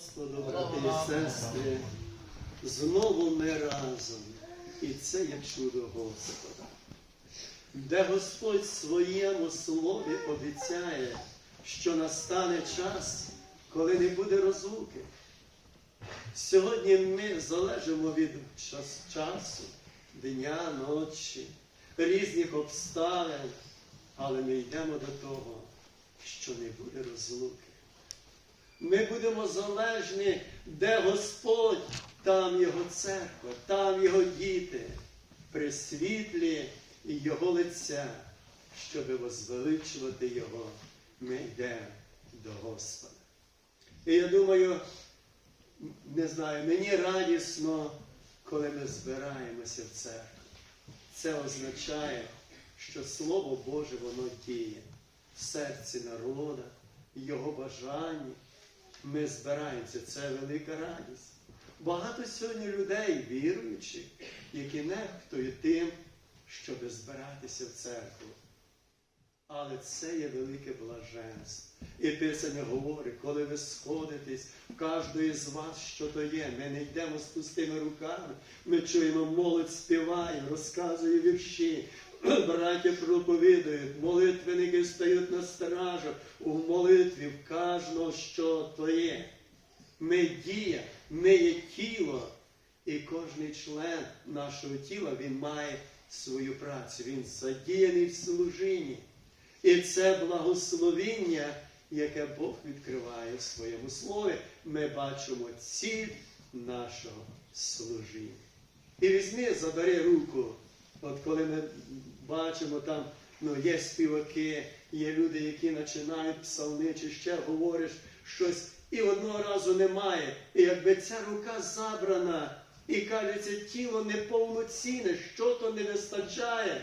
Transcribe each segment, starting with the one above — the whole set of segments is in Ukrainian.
Господу, брати і сестри, знову ми разом. І це є чудо Господа. Де Господь своєму слові обіцяє, що настане час, коли не буде розлуки. Сьогодні ми залежимо від час, часу, дня, ночі, різних обставин, але ми йдемо до того, що не буде розлуки. Ми будемо залежні, де Господь, там Його церква, там Його діти, при світлі Його лиця, щоб возвеличувати Його, ми йдемо до Господа. І я думаю, не знаю, мені радісно, коли ми збираємося в церкву. Це означає, що Слово Боже воно діє в серці народа, його бажанні. Ми збираємося, це велика радість. Багато сьогодні людей, віруючих, які нехтують тим, щоб збиратися в церкву. Але це є велике блаженство. І Писання говорить, коли ви сходитесь, в кожної з вас, що то є, ми не йдемо з пустими руками, ми чуємо, молодь співає, розказує вірші, браття проповідують, молитвенники стають на стражах, у молитві в кожного, що то є. Ми дія, ми є тіло, і кожний член нашого тіла він має свою працю, він задіяний в служінні. І це благословіння, яке Бог відкриває в своєму слові, ми бачимо ціль нашого служіння. І візьми, забери руку, от коли ми бачимо там, ну, є співаки, є люди, які починають псалми, чи ще говориш щось, і одного разу немає. І якби ця рука забрана, і кажеться, тіло неповноцінне, що то не вистачає.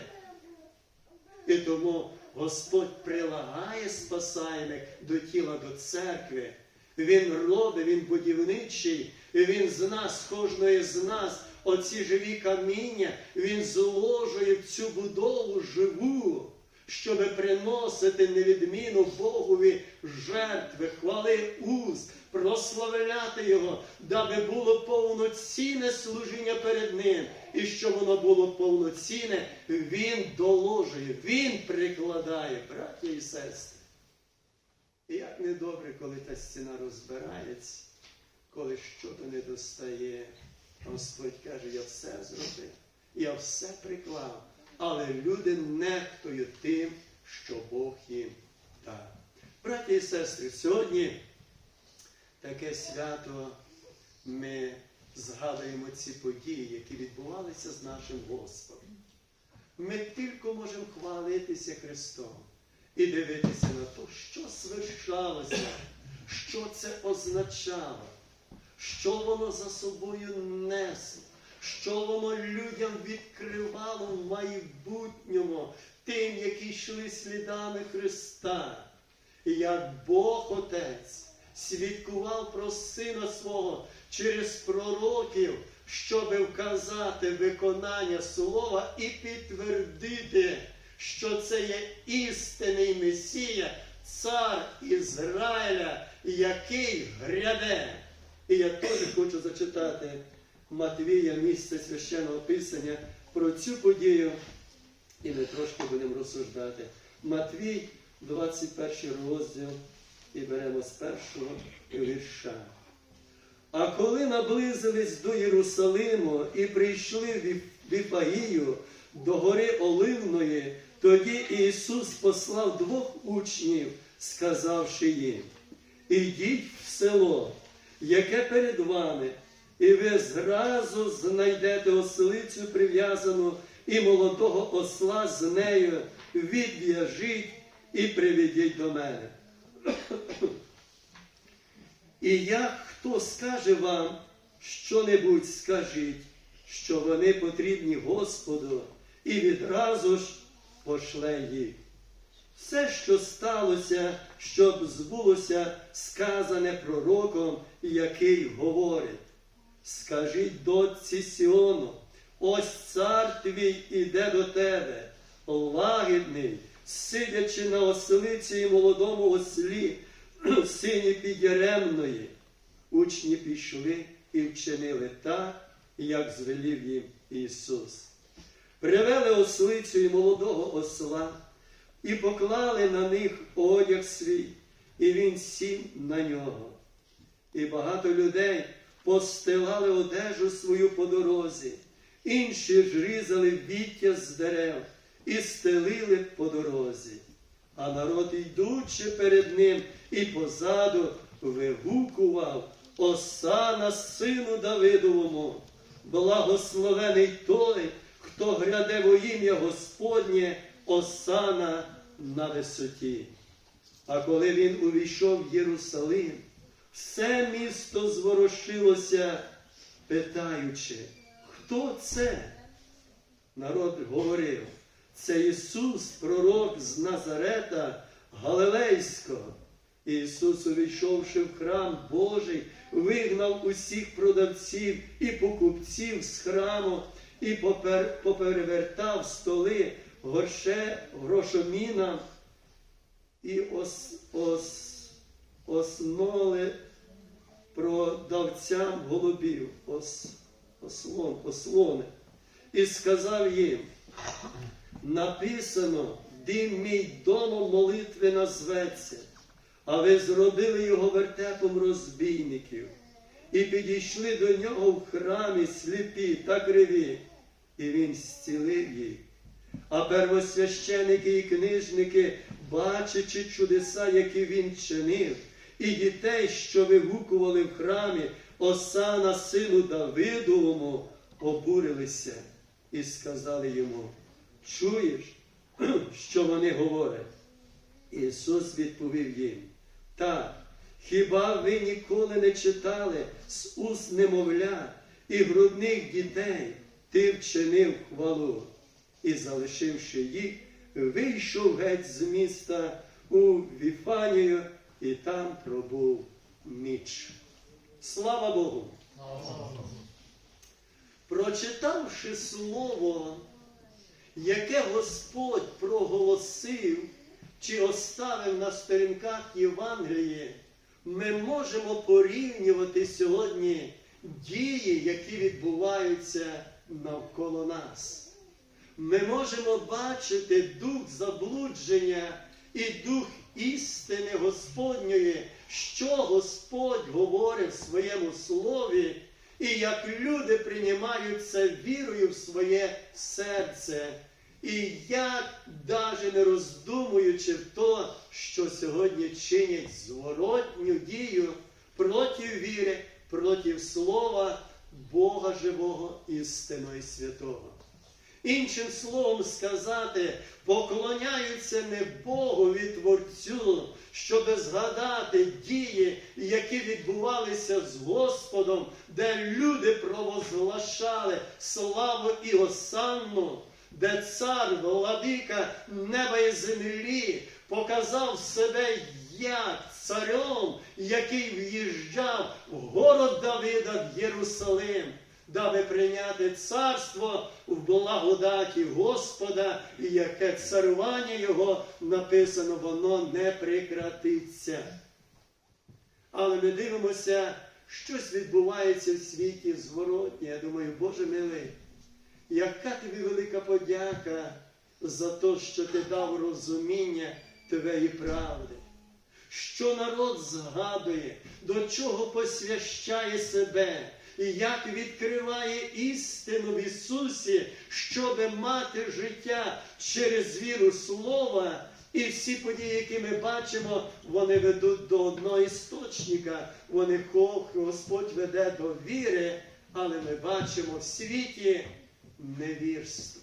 І тому Господь прилагає спасайних до тіла, до церкви. Він робить, Він будівничий, Він з нас, кожної з нас, оці живі каміння, Він зложує в цю будову живу, щоб приносити невідміну Богові жертви, хвали уст, прославляти Його, даби було повноцінне служіння перед Ним. І щоб воно було повноцінне, Він доложує, Він прикладає, браті і сестри. І як недобре, коли та стіна розбирається, коли щось не достає, Господь каже, я все зробив, я все приклав, але люди нехтують тим, що Бог їм дав. Браті і сестри, сьогодні таке свято ми згадуємо ці події, які відбувалися з нашим Господом. Ми тільки можемо хвалитися Христом і дивитися на те, що свершалося, що це означало, що воно за собою несло, що воно людям відкривало в майбутньому тим, які йшли слідами Христа. І як Бог Отець свідкував про Сина свого через пророків, щоб вказати виконання слова і підтвердити, що це є істинний Месія, цар Ізраїля, який гряде. І я теж хочу зачитати Матвія місце священного писання про цю подію, і ми трошки будемо розсуждати. Матвій, 21 розділ, і беремо з першого вірша. А коли наблизились до Єрусалиму і прийшли в Віфагію до гори Оливної, тоді Ісус послав двох учнів, сказавши їм, ідіть в село, яке перед вами, і ви зразу знайдете оселицю прив'язану і молодого осла з нею, відв'яжіть і приведіть до мене. І як хто скаже вам що-небудь, скажіть, що вони потрібні Господу, і відразу ж пошле їх. Все, що сталося, щоб збулося сказане пророком, який говорить. Скажіть дочці Сіону, ось цар твій іде до тебе, лагідний, сидячи на оселиці і молодому ослі, сині підяремної. учні пішли і вчинили так, як звелів їм Ісус. Привели ослицю і молодого осла, і поклали на них одяг свій, і він сів на нього. І багато людей постилали одежу свою по дорозі, інші ж різали віття з дерев і стелили по дорозі. А народ, йдучи перед ним і позаду, вигукував Осана сину Давидовому, благословений той, хто гряде во ім'я Господнє, Осана на висоті. А коли він увійшов в Єрусалим, все місто зворушилося, питаючи, хто це? Народ говорив, це Ісус, пророк з Назарета Галилейського. Ісус, увійшовши в храм Божий, вигнав усіх продавців і покупців з храму і попер, поперевертав столи горше, грошомінам і ос, ос, осноли продавцям голубів, ос, ослон, ослони, і сказав їм, написано, дім мій домом молитви назветься, а ви зробили його вертепом розбійників, і підійшли до нього в храмі сліпі та криві, і він зцілив їх. А первосвященики і книжники, бачачи чудеса, які він чинив, і дітей, що вигукували в храмі Осана сину Давидовому, обурилися і сказали йому, чуєш, що вони говорять? Ісус відповів їм, так, хіба ви ніколи не читали з уст немовля і грудних дітей ти вчинив хвалу? І, залишивши їх, вийшов геть з міста у Віфанію і там пробув ніч. Слава Богу! Прочитавши слово, яке Господь проголосив чи оставив на сторінках Євангелії, ми можемо порівнювати сьогодні дії, які відбуваються навколо нас. Ми можемо бачити дух заблудження і дух істини Господньої, що Господь говорить в своєму слові, і як люди приймають це вірою в своє серце, і як, навіть не роздумуючи в то, що сьогодні чинять зворотню дію проти віри, проти слова Бога живого, істинного святого. Іншим словом сказати, поклоняються не Богові Творцю, щоб згадати дії, які відбувалися з Господом, де люди провозглашали славу і осанну, де цар, владика неба і землі показав себе як царем, який в'їжджав в город Давида в Єрусалим даби прийняти царство в благодаті Господа, і яке царування Його написано, воно не прекратиться. Але ми дивимося, щось відбувається в світі зворотнє. Я думаю, Боже милий, яка тобі велика подяка за те, що ти дав розуміння Твоєї правди. Що народ згадує, до чого посвящає себе, як відкриває істину в Ісусі, щоб мати життя через віру Слова, і всі події, які ми бачимо, вони ведуть до одного істочника. Вони Господь веде до віри, але ми бачимо в світі невірство.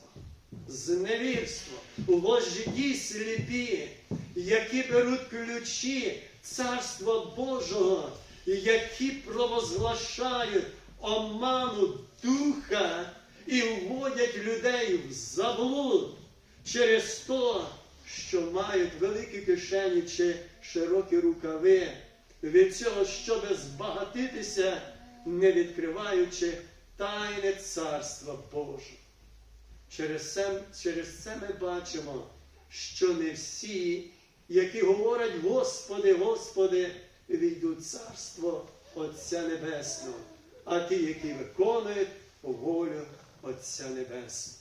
Зневірство, ложді сліпі, які беруть ключі Царства Божого, які провозглашають оману духа і вводять людей в заблуд через то, що мають великі кишені чи широкі рукави, від цього, щоб збагатитися, не відкриваючи тайне царства Божого. Через це, через це ми бачимо, що не всі, які говорять, Господи, Господи, війдуть царство Отця Небесного, а ті, які виконують волю Отця Небесного.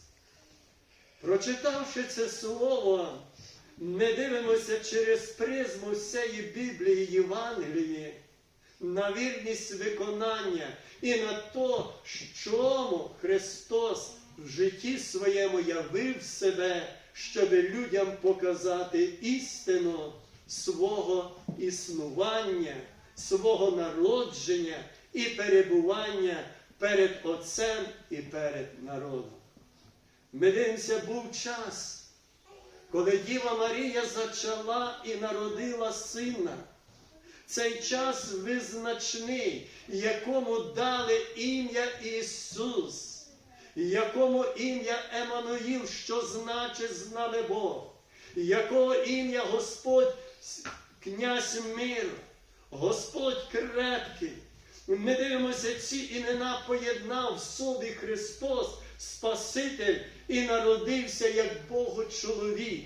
Прочитавши це слово, не дивимося через призму всієї Біблії Євангелії на вірність виконання і на то, чому Христос в житті своєму явив себе, щоб людям показати істину свого існування, свого народження і перебування перед Отцем і перед народом. Ми дивимося, був час, коли Діва Марія зачала і народила сина. Цей час визначний, якому дали ім'я Ісус, якому ім'я Еммануїл, що значить з нами Бог, якого ім'я Господь князь мир, Господь крепкий. Ми дивимося, ці імена поєднав в собі Христос, Спаситель, і народився як Богу чоловік.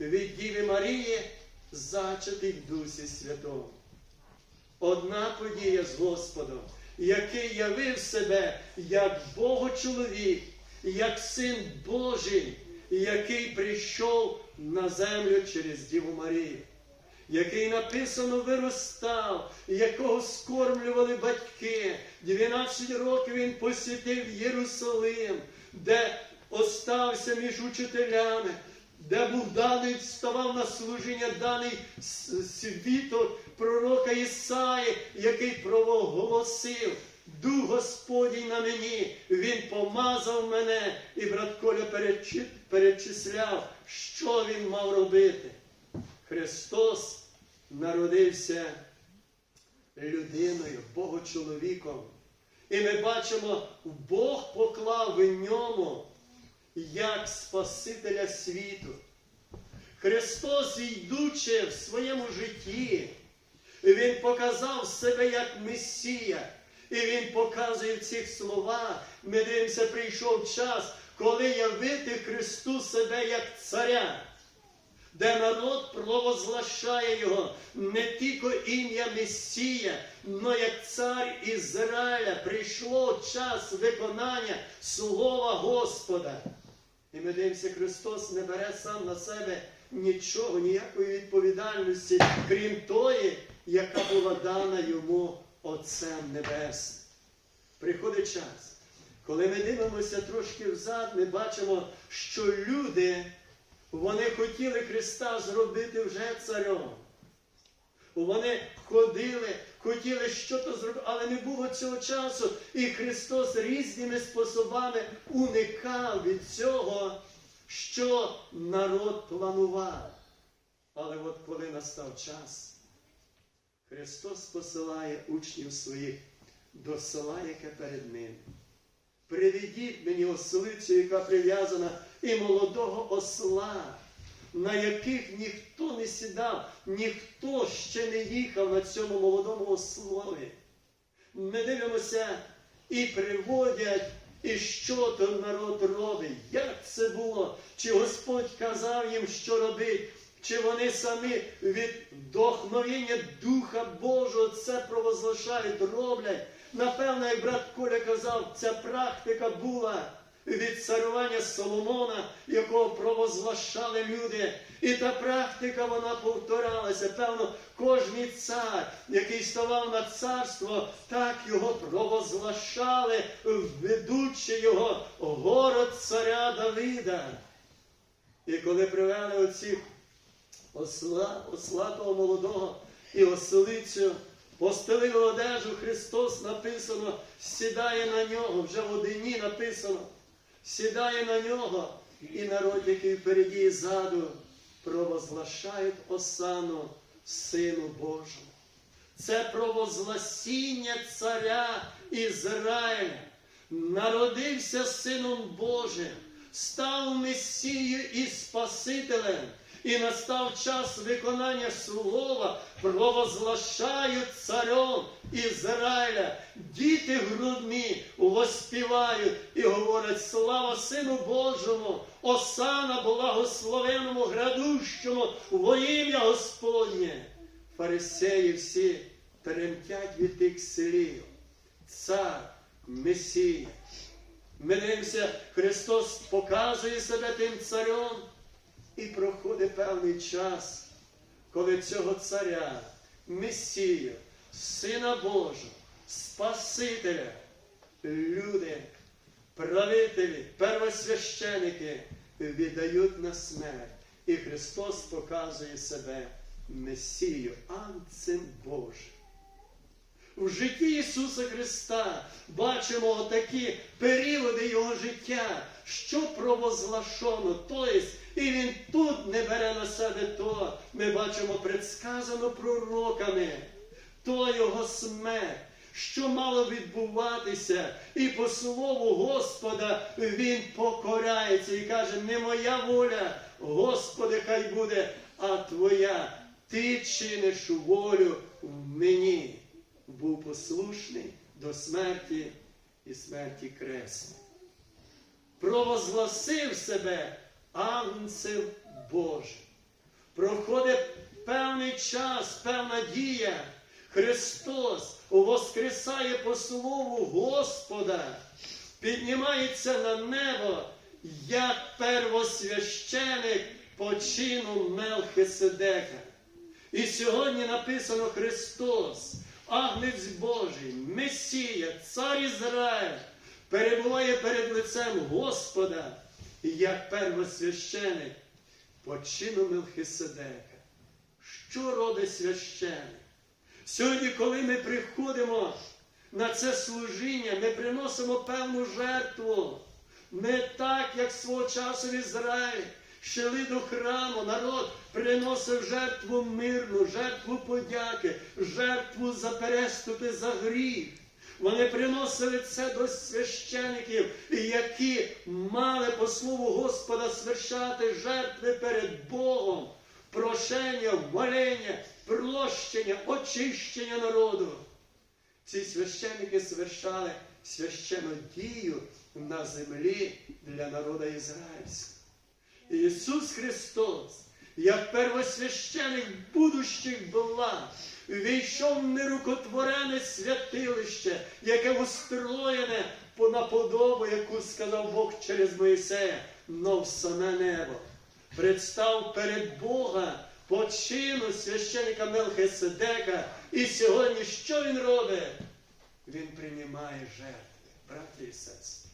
Від Діви Марії зачатий в Дусі Святому. Одна подія з Господом, який явив себе як Богочоловік, як Син Божий, який прийшов на землю через Діву Марію, який написано виростав, якого скормлювали батьки. 12 років він посітив Єрусалим, де остався між учителями де був даний, ставав на служіння даний світок пророка Ісаї, який провоголосив. Дух Господній на мені, Він помазав мене, і брат Коля перечисляв, що він мав робити. Христос народився людиною, Богочоловіком. І ми бачимо, Бог поклав в ньому як Спасителя світу. Христос, йдучи в своєму житті, Він показав себе як Месія. І Він показує в цих словах. Ми дивимося, прийшов час, коли явити Христу себе як царя, де народ провозглашає його не тільки ім'я Месія, но як цар Ізраїля прийшло час виконання Слова Господа. І ми дивимося, Христос не бере сам на себе нічого, ніякої відповідальності, крім тої, яка була дана йому Отцем Небесним. Приходить час, коли ми дивимося трошки взад, ми бачимо, що люди, вони хотіли Христа зробити вже царем. Вони ходили, хотіли щось зробити, але не було цього часу. І Христос різними способами уникав від цього, що народ планував. Але от коли настав час, Христос посилає учнів своїх до села, яке перед ним. Приведіть мені ослицю, яка прив'язана, і молодого осла на яких ніхто не сідав, ніхто ще не їхав на цьому молодому ослові. Ми дивимося і приводять, і що то народ робить, як це було, чи Господь казав їм, що робити, чи вони самі від вдохновення Духа Божого це провозглашають, роблять. Напевно, як брат Коля казав, ця практика була від царювання Соломона, якого провозглашали люди. І та практика вона повторялася. Певно, кожний цар, який ставав на царство, так його провозглашали, ведучи його город царя Давида. І коли привели оці осла, осла того молодого і оселицю, постелили одежу, Христос написано, сідає на нього, вже в одині написано сідає на нього, і народ, який впереді і ззаду, провозглашають осану Сину Божому. Це провозгласіння царя Ізраїля. Народився Сином Божим, став Месією і Спасителем. І настав час виконання слова, провозглашають царем Ізраїля. Діти грудні воспівають і говорять слава Сину Божому, осана благословеному градущому во ім'я Господнє. Фарисеї всі тремтять від тих слів. Цар, Месія. Ми Христос показує себе тим царем, і проходить певний час, коли цього царя, Месію, Сина Божого, Спасителя, люди, правителі, первосвященики віддають на смерть. І Христос показує себе Месію, Анцем Божим. В житті Ісуса Христа бачимо такі періоди Його життя, що провозглашено, тобто, і Він тут не бере на себе то, ми бачимо предсказано пророками, то Його смерть, що мало відбуватися, і по слову Господа Він покоряється і каже, не моя воля, Господи, хай буде, а Твоя. Ти чиниш волю в мені був послушний до смерті і смерті кресної. Провозгласив себе Агнцем Божим. Проходить певний час, певна дія. Христос воскресає по слову Господа, піднімається на небо, як первосвященик по чину Мелхиседека. І сьогодні написано Христос, Агнець Божий, Месія, Цар Ізраїль, перебуває перед лицем Господа, як первосвященик по чину Мелхиседека. Що робить священик? Сьогодні, коли ми приходимо на це служіння, ми приносимо певну жертву. Не так, як свого часу в Ізраїлі. Щели до храму, народ приносив жертву мирну, жертву подяки, жертву за переступи за гріх. Вони приносили це до священиків, які мали по слову Господа свершати жертви перед Богом, прошення, вмолення, прощення, очищення народу. Ці священники свершали священну дію на землі для народу ізраїльського. Ісус Христос, як первосвященик будущих благ, війшов в нерукотворене святилище, яке устроєне наподобу, яку сказав Бог через Моїсея, но в саме небо. Представ перед Бога по чину священика Мелхиседека. І сьогодні що він робить? Він приймає жертви, браті і сестри.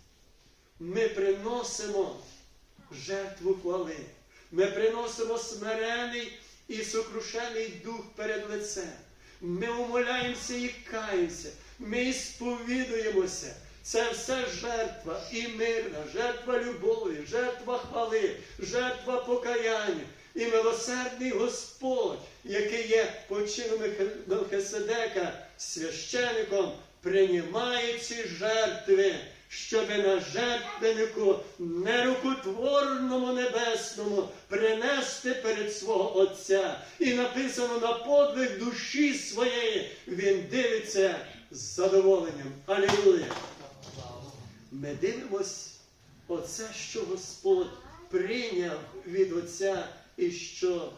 Ми приносимо жертву хвали. Ми приносимо смирений і сокрушений дух перед лицем. Ми умоляємося і каємося. Ми сповідуємося. Це все жертва і мирна, жертва любові, жертва хвали, жертва покаяння. І милосердний Господь, який є почином Мелхиседека, священиком, приймає ці жертви щоб на жертвеннику нерукотворному небесному принести перед свого Отця. І написано на подвиг душі своєї, він дивиться з задоволенням. Алілуя! Ми дивимось оце, що Господь прийняв від Отця і що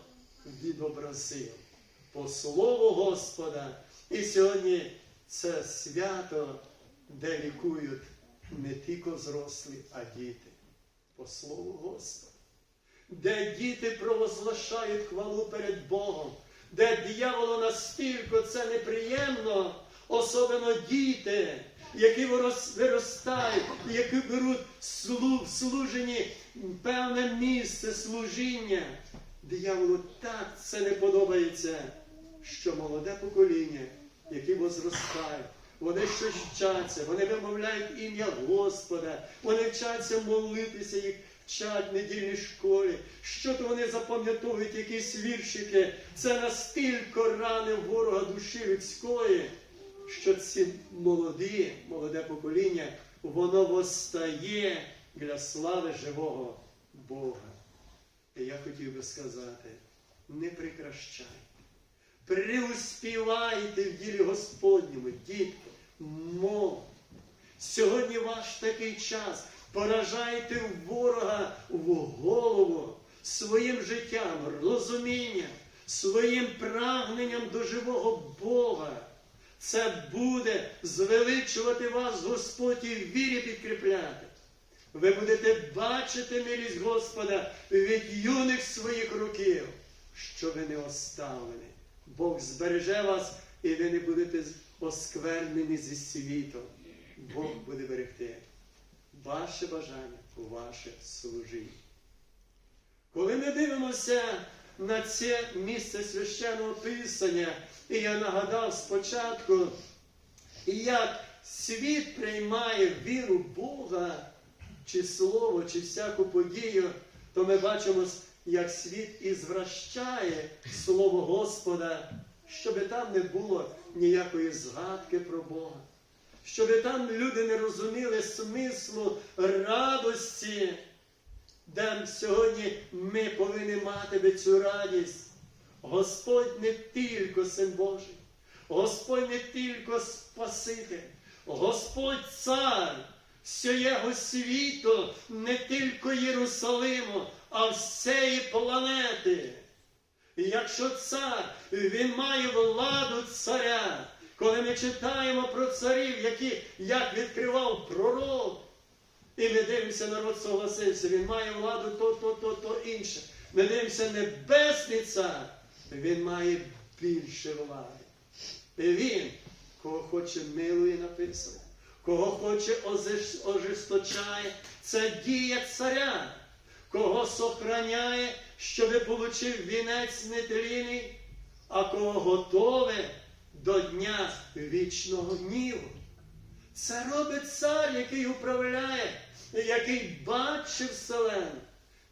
відобразив. По слову Господа. І сьогодні це свято, де лікують не тільки зрослі, а діти. По слову Господа. Де діти провозглашають хвалу перед Богом, де дияволу настільки це неприємно, особливо діти, які виростають, які беруть в служенні певне місце служіння. Дияволу так це не подобається, що молоде покоління, які возростають, вони щось вчаться, вони вимовляють ім'я Господа, вони вчаться молитися, їх вчать в недільній школі. Що то вони запам'ятовують якісь віршики. Це настільки рани ворога душі людської, що ці молоді, молоде покоління, воно восстає для слави живого Бога. І я хотів би сказати, не прикращайте. Приуспівайте в ділі Господньому, дітки, мов. Сьогодні ваш такий час. Поражайте ворога в голову своїм життям, розумінням, своїм прагненням до живого Бога. Це буде звеличувати вас Господь і в вірі підкріпляти. Ви будете бачити милість Господа від юних своїх років, що ви не оставлені. Бог збереже вас, і ви не будете осквернені зі світом. Бог буде берегти ваше бажання, ваше служіння. Коли ми дивимося на це місце священного писання, і я нагадав спочатку, як світ приймає віру Бога, чи слово, чи всяку подію, то ми бачимо, як світ і звращає слово Господа, щоб там не було ніякої згадки про Бога, щоб там люди не розуміли смислу радості, де сьогодні ми повинні мати би цю радість. Господь не тільки Син Божий, Господь не тільки Спаситель, Господь Цар всього світу, не тільки Єрусалиму, а всієї планети. Якщо цар, він має владу царя, коли ми читаємо про царів, які як відкривав пророк, і ми дивимося, народ согласився, він має владу то, то, то, то інше. Ми дивимося небесний цар, він має більше влади. І він, кого хоче милує написано, кого хоче ожесточає, це дія царя, кого сохраняє, щоби получив вінець нетлінний, а кого готове до дня вічного гніву. Це робить цар, який управляє, який бачив вселену.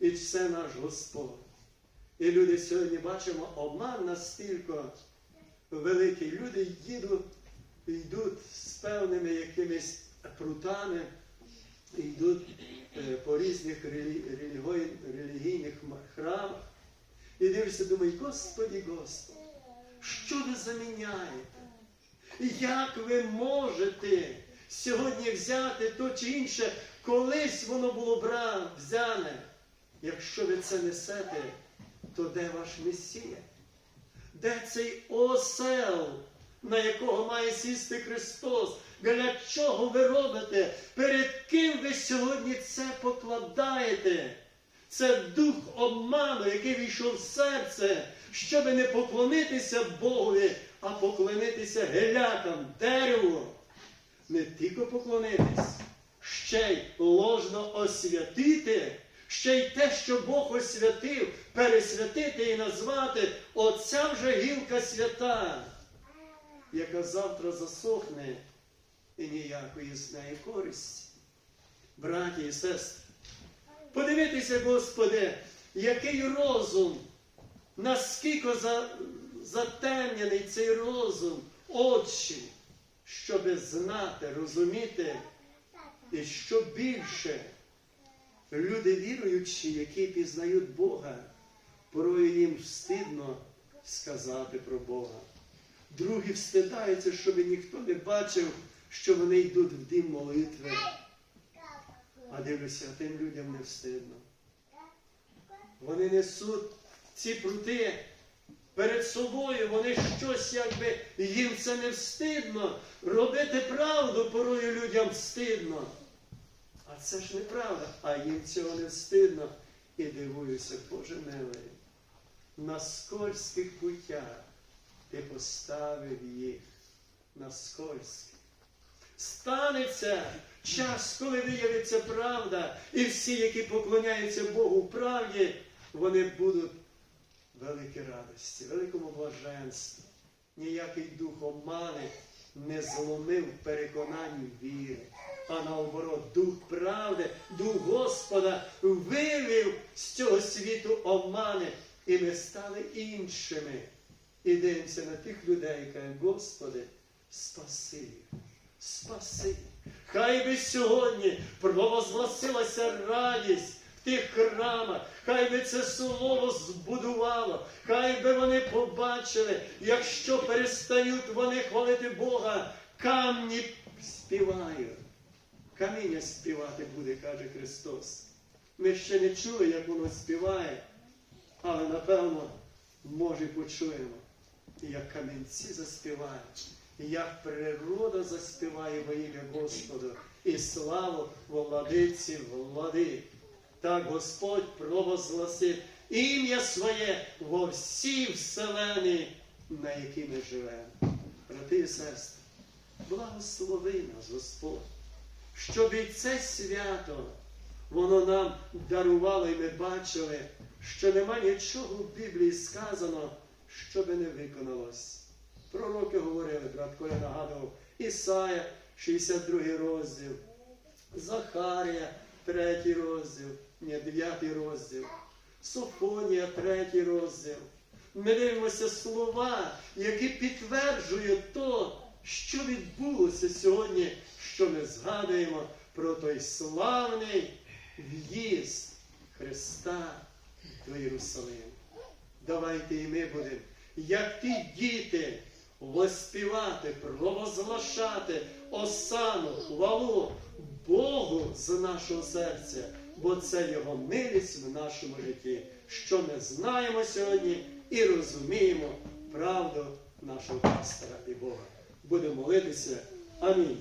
І це наш Господь. І люди сьогодні бачимо обман настільки великий. Люди їдуть, йдуть з певними якимись прутами, йдуть е, по різних релі- релігійних храмах. І дивишся, думають, Господі, Господи, що ви заміняєте? Як ви можете сьогодні взяти то чи інше, колись воно було бра- взяне? Якщо ви це несете, то де ваш Месія? Де цей осел, на якого має сісти Христос? Для чого ви робите? Перед ким ви сьогодні це покладаєте? Це дух обману, який війшов в серце, щоб не поклонитися Богові, а поклонитися гелякам, дереву. Не тільки поклонитись, ще й ложно освятити, ще й те, що Бог освятив, пересвятити і назвати оця вже гілка свята, яка завтра засохне і ніякої з неї користі. Браті і сестри, подивитися, Господи, який розум, наскільки за, затемнений цей розум, очі, щоби знати, розуміти, і що більше люди віруючі, які пізнають Бога, порою їм встидно сказати про Бога. Другі встидаються, щоб ніхто не бачив, що вони йдуть в дім молитви. А дивлюся, тим людям не встидно. Вони несуть ці прути перед собою, вони щось якби їм це не встидно. Робити правду порою людям встидно. А це ж неправда, а їм цього не встидно. І дивуюся, Боже милий, на скользьких путях ти поставив їх на скользьких. Станеться час, коли виявиться правда, і всі, які поклоняються Богу правді, вони будуть в великій радості, великому блаженстві. Ніякий дух обмани не зломив переконань віри, а наоборот, дух правди, дух Господа вивів з цього світу обмани, і ми стали іншими. І дивимося на тих людей, і кажемо, Господи, спаси спаси. Хай би сьогодні провозгласилася радість в тих храмах, хай би це слово збудувало, хай би вони побачили, якщо перестають вони хвалити Бога, камні співають. Каміння співати буде, каже Христос. Ми ще не чули, як воно співає, але напевно, може, почуємо, як камінці заспівають. як природа заспіває во ім'я Господу і славу владиці влади. Так Господь провозгласив ім'я своє во всій вселені, на якій ми живемо. Брати і сестри, благослови нас, Господь, щоб і це свято воно нам дарувало, і ми бачили, що нема нічого в Біблії сказано, що би не виконалось. Пророки говорили, брат Коля нагадував, Ісая, 62 розділ, Захарія, 3 розділ, ні, 9 розділ, Софонія, 3 розділ. Ми дивимося слова, які підтверджують то, що відбулося сьогодні, що ми згадуємо про той славний в'їзд Христа до Єрусалиму. Давайте і ми будемо, як ті діти, воспівати, провозглашати осану, хвалу Богу з нашого серця, бо це Його милість в нашому житті, що ми знаємо сьогодні і розуміємо правду нашого пастора і Бога. Будемо молитися. Амінь.